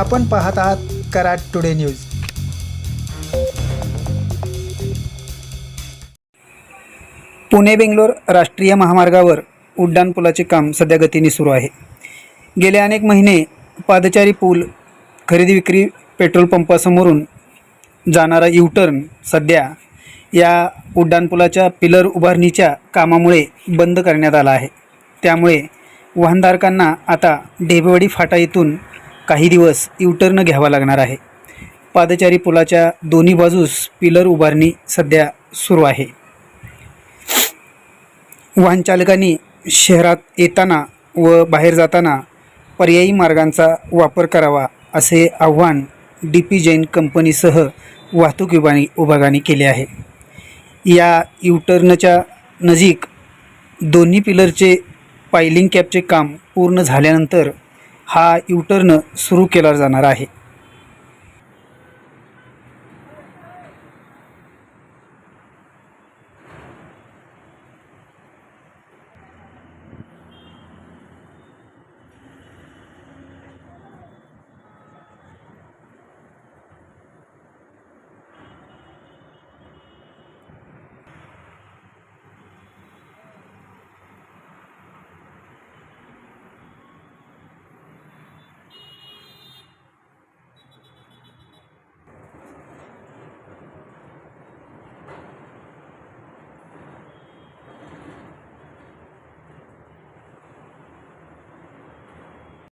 आपण पाहत आहात कराड टुडे न्यूज. पुणे बेंगलोर राष्ट्रीय महामार्गावर उड्डाणपुलाचे काम सध्या गतीने सुरू आहे. गेले अनेक महिने पादचारी पूल खरेदी विक्री पेट्रोल पंपासमोरून जाणारा युटर्न सध्या या उड्डाणपुलाच्या पिलर उभारणीच्या कामामुळे बंद करण्यात आला आहे. त्यामुळे वाहनधारकांना आता ढेबेवाडी फाटा येथून काही दिवस युटर्न घ्यावा लागणार आहे. पादचारी पुलाच्या दोन्ही बाजूस पिलर उभारणी सध्या सुरू आहे. वाहनचालकांनी शहरात येताना व बाहेर जाताना पर्यायी मार्गांचा वापर करावा असे आव्हान डी पी जैन कंपनीसह वाहतूक विभाग विभागाने केले आहे. या युटर्नच्या नजीक दोन्ही पिलरचे पायलिंग कॅपचे काम पूर्ण झाल्यानंतर हा युटर्न सुरू केला जाणार आहे.